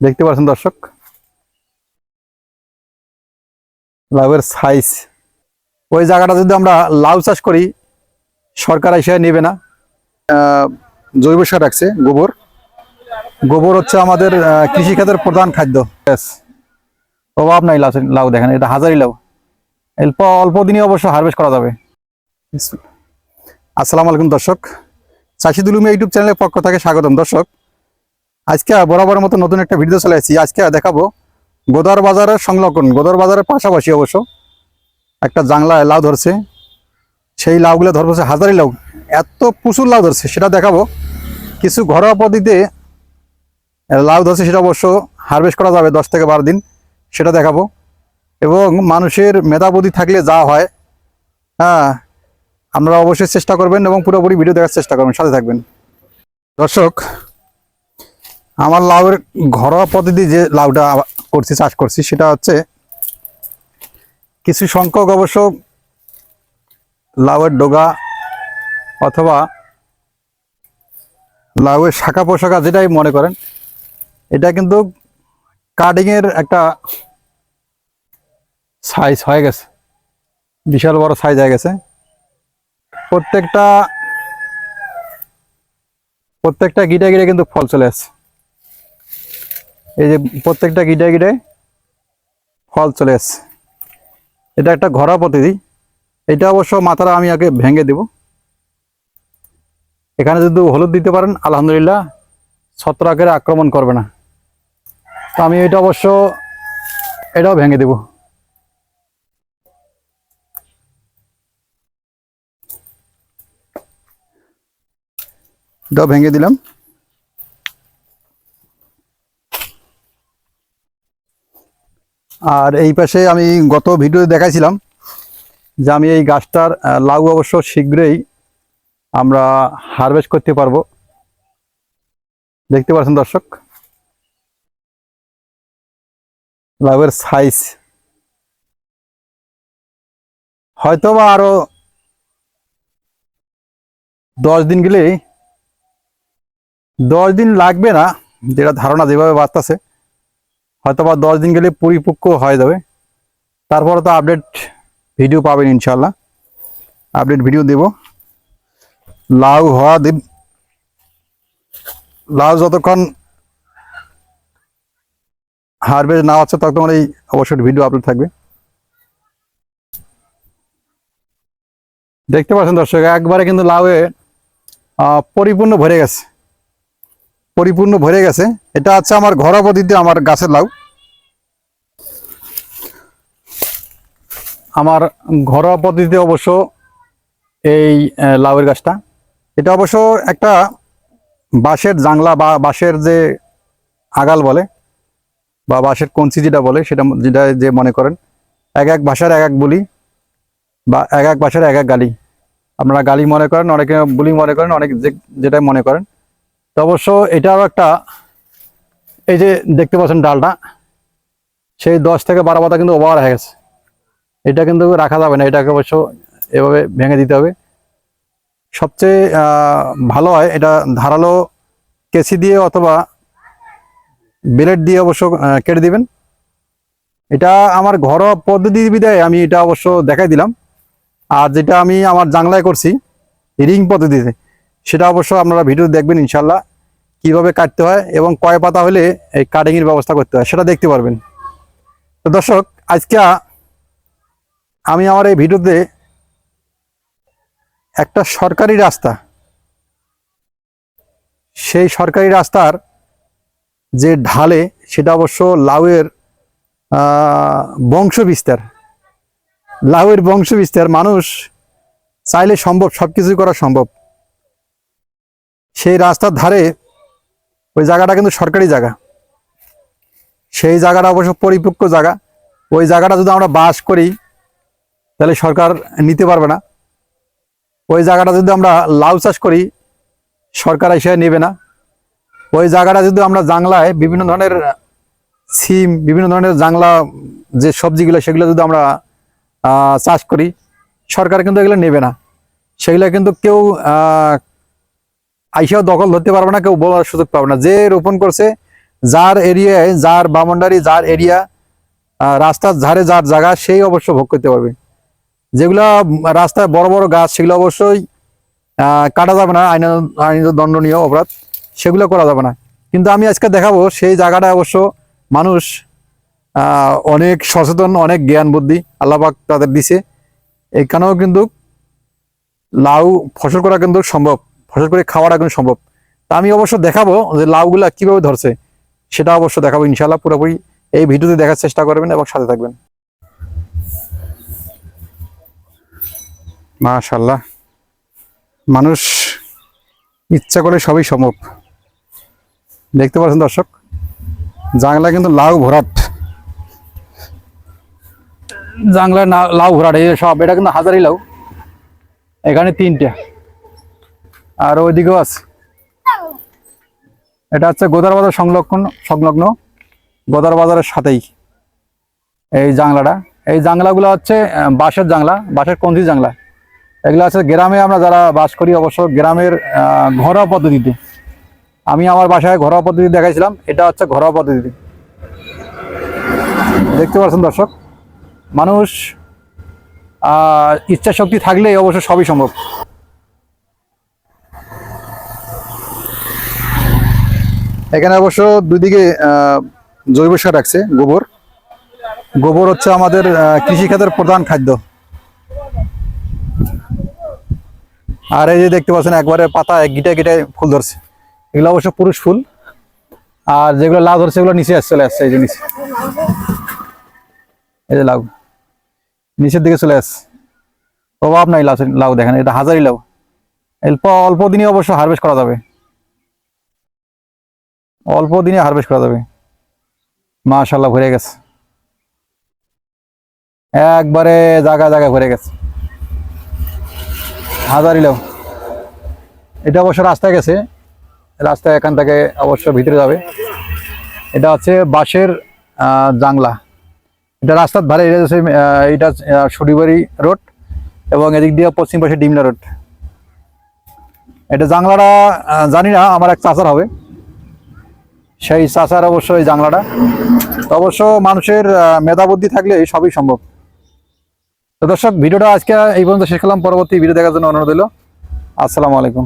দেখতে পাচ্ছেন দর্শক? লাউয়ের সাইজ ওই জায়গাটা যদি আমরা লাউ চাষ করি, সরকার এসে নেবে না। জৈব সার রাখছে গোবর। গোবর হচ্ছে আমাদের কৃষিখাতের প্রধান খাদ্য। Yes. অভাব নাই লাউ লাউ দেখেন, এটা হাজারি লাউ। অল্প অল্প দিনে অবশ্য হারভেস্ট করা যাবে। আসসালামু আলাইকুম দর্শক। চাষি দুলুমি ইউটিউব চ্যানেলের পক্ষ থেকে স্বাগতম দর্শক। আজকে বরাবরের মতো নতুন একটা ভিডিও চলে এসেছি আজকে দেখাবো গোদার বাজারের সংলগ্ন, গোদার বাজারের পাশাপাশি অবশ্য একটা জাংলায় লাউ ধরছে। সেই লাউগুলো ধরছে হাজারি লাউ। এত প্রচুর লাউ ধরছে, সেটা দেখাবো। কিছু ঘরোয়া পদ্ধতিতে লাউ ধরছে, সেটা অবশ্য হারভেস্ট করা যাবে দশ থেকে বারো দিন, সেটা দেখাবো। এবং মানুষের মেধাবুদ্ধি থাকলে যা হয় হ্যাঁ আপনারা অবশ্যই চেষ্টা করবেন এবং পুরোপুরি ভিডিও দেখার চেষ্টা করবেন। সাথে থাকবেন। দর্শক আমার লাউয়ের ঘরোয়া পদ্ধতি যে লাউটা করছি, চাষ করছি, সেটা হচ্ছে কিছু সংখ্যক অবশ্য লাউয়ের ডোগা অথবা লাউয়ের শাখা পোশাকা যেটাই মনে করেন, এটা কিন্তু কাটিংয়ের একটা সাইজ হয়ে গেছে, বিশাল বড় সাইজ হয়ে গেছে। প্রত্যেকটা প্রত্যেকটা গিটে গিটে কিন্তু ফল চলে আসছে। এই যে প্রত্যেকটা গিটে গিটে ফল চলে আসছে। এটা একটা ঘরোয়া পদ্ধতি। এটা অবশ্য মাথাটা আমি আগে ভেঙে দেব। এখানে যদি হলুদ দিতে পারেন, আলহামদুলিল্লাহ ছত্রাকের আক্রমণ করবে না। তো আমি এটা অবশ্য এটাও ভেঙে দেব। এটাও ভেঙে দিলাম। আর এই পাশে আমি গত ভিডিও দেখাইছিলাম যে আমি এই গাছটার লাউ অবশ্য শীঘ্রই আমরা হারভেস্ট করতে পারব। দেখতে পাচ্ছেন দর্শক? লাউয়ের সাইজ হয়তো বা আরও দশ দিন গেলে দশ দিন লাগবে না, যেটা ধারণা যেভাবে বাড়তেছে। হয়তো বা দশ দিন গেলে পরিপক্ক হয়ে যাবে। তারপরে তো আপডেট ভিডিও পাবেন ইনশাল্লাহ আপডেট ভিডিও দেব। লাউ হওয়া দেব লাউ যতক্ষণ হারভেস্ট না হচ্ছে, ততক্ষণ এই অবশ্যই ভিডিও আপলোড থাকবে। দেখতে পাচ্ছেন দর্শক, একবারে কিন্তু লাউয়ে পরিপূর্ণ ভরে গেছে। পরিপূর্ণ ভরে গেছে। এটা হচ্ছে আমার ঘরোয়া পদ্ধতিতে আমার গাছের লাউ। আমার ঘরোয়া পদ্ধতিতে অবশ্য এই লাউয়ের গাছটা। এটা অবশ্য একটা বাঁশের জাংলা বা বাঁশের যে আগাল বলে, বা বাঁশের কঞ্চি যেটা বলে, সেটা যেটা যে মনে করেন, এক এক ভাষার এক এক বলি বা এক এক ভাষার এক এক গালি। আপনারা গালি মনে করেন, অনেকে বুলি মনে করেন, অনেক যে, যেটাই মনে করেন। অবশ্য এটাও একটা এই যে দেখতে পাচ্ছেন ডালটা, সেই দশ থেকে বারো পাতা কিন্তু ওভার হয়ে গেছে। এটা কিন্তু রাখা যাবে না, এটাকে অবশ্য এভাবে ভেঙে দিতে হবে। সবচেয়ে ভালো হয় এটা ধারালো কেসি দিয়ে অথবা ব্লেড দিয়ে অবশ্য কেটে দিবেন। এটা আমার ঘরোয়া পদ্ধতি বিদায় আমি এটা অবশ্য দেখাই দিলাম। আর যেটা আমি আমার জাংলায় করছি, রিং পদ্ধতিতে, সেটা অবশ্য আপনারা ভিডিও দেখবেন ইনশাল্লাহ কীভাবে কাটতে হয় এবং কয় পাতা হলে এই কাটিংয়ের ব্যবস্থা করতে হয় সেটা দেখতে পারবেন। তো দর্শক, আজকে আমি আমার এই ভিডিওতে একটা সরকারি রাস্তা, সেই সরকারি রাস্তার যে ঢালে সেটা অবশ্য লাউয়ের বংশ বিস্তার লাউয়ের বংশ বিস্তার মানুষ চাইলে সম্ভব সবকিছু করা সম্ভব। সেই রাস্তার ধারে ওই জায়গাটা কিন্তু সরকারি জায়গা। সেই জায়গাটা অবশ্য পরিপক্ক জায়গা। ওই জায়গাটা যদি আমরা বাস করি, তাহলে সরকার নিতে পারবে না। ওই জায়গাটা যদি আমরা লাউ চাষ করি, সরকার এসে নেবে না। ওই জায়গাটা যদি আমরা জাংলায় বিভিন্ন ধরনের সিম, বিভিন্ন ধরনের জাংলা যে সবজিগুলো, সেগুলো যদি আমরা চাষ করি, সরকার কিন্তু এগুলো নেবে না। সেগুলো কিন্তু কেউ আইসাও দখল ধরতে পারবে না, কেউ বলার সুযোগ পাবে না। যে রোপণ করছে, যার এরিয়ায় যার বামন্ডারি, যার এরিয়া রাস্তার ধারে যার জায়গা, সেই অবশ্য ভোগ করতে পারবে। যেগুলা রাস্তায় বড় বড় গাছ, সেগুলো অবশ্যই কাটা যাবে না, আইন আইন দণ্ডনীয় অপরাধ, সেগুলো করা যাবে না। কিন্তু আমি আজকে দেখাবো, সেই জায়গাটা অবশ্য মানুষ অনেক সচেতন, অনেক জ্ঞান বুদ্ধি আল্লাপাক তাদের দিছে। এখানেও কিন্তু লাউ ফসল করা কিন্তু সম্ভব। ফসল করে খাওয়াটা কিন্তু সম্ভব। তা আমি অবশ্য দেখাবো যে লাউগুলা কীভাবে ধরছে, সেটা অবশ্য দেখাবো ইনশাল্লাহ পুরোপুরি। এই ভিডিওতে দেখার চেষ্টা করবেন এবং সাথে থাকবেন। মাশাল্লাহ মানুষ ইচ্ছা করে সবই সম্ভব। দেখতে পাচ্ছেন দর্শক জাংলা কিন্তু লাউ ভরাট। জাংলায় না- লাউ ভরাট, এই সব, এটা কিন্তু হাজারি লাউ। এখানে তিনটা। আর ওইদিকেও আছে। এটা হচ্ছে গোদার বাজার সংলগ্ন সংলগ্ন গোদার বাজারের সাথেই এই জাংলাটা। এই জাংলাগুলো হচ্ছে বাঁশের জাংলা, বাঁশের কঞ্চি জাংলা। এগুলো আছে গ্রামে আমরা যারা বাস করি, অবশ্য গ্রামের ঘরোয়া পদ্ধতিতে। আমি আমার বাসায় ঘরোয়া পদ্ধতি দেখাইছিলাম, এটা হচ্ছে ঘরোয়া পদ্ধতিতে। দেখতে পাচ্ছেন দর্শক, মানুষ ইচ্ছা শক্তি থাকলে অবশ্য সবই সম্ভব। এখানে অবশ্য দুদিকে জৈব সার রাখছে গোবর। গোবর হচ্ছে আমাদের কৃষিখাতের প্রধান খাদ্য। আর এই যে দেখতে পাচ্ছেন, একবারে পাতা এক গিটা গিটায় ফুল ধরছে। এগুলো অবশ্য পুরুষ ফুল। আর যেগুলো লাউ ধরছে, এগুলো নিচে আসছে চলে আসছে, এই যে নিচে। এই যে লাউ। নিচের দিকে চলে আসছে। প্রভাব নাই লাউ লাউ দেখেন, এটা হাজারি লাউ। অল্প অল্প দিনে অবশ্য হারভেস্ট করা যাবে। অল্প দিনে হারভেস্ট করা যাবে। মাশাল্লাহ ভরে গেছে। একবারে জায়গা জায়গা ভরে গেছে। হাজারি লাউ এটা অবশ্য রাস্তায় গেছে। রাস্তায় এখান থেকে অবশ্য ভিতরে যাবে। এটা হচ্ছে বাঁশের জাংলা। এটা রাস্তার ধারে, এটা হচ্ছে এটা সরিবাড়ি রোড এবং এদিক দিয়ে পশ্চিম পাশে ডিমলা রোড। এটা জাংলাটা জানি না, আমার এক চাচার হবে। সেই চাচার অবশ্যই জাংলাটা তো অবশ্য মানুষের মেধাবুদ্ধি থাকলে সবই সম্ভব। তো দর্শক, ভিডিওটা আজকে এই পর্যন্ত শেষ করলাম। পরবর্তী ভিডিও দেখার জন্য অনুরোধ হলো আসসালামু আলাইকুম।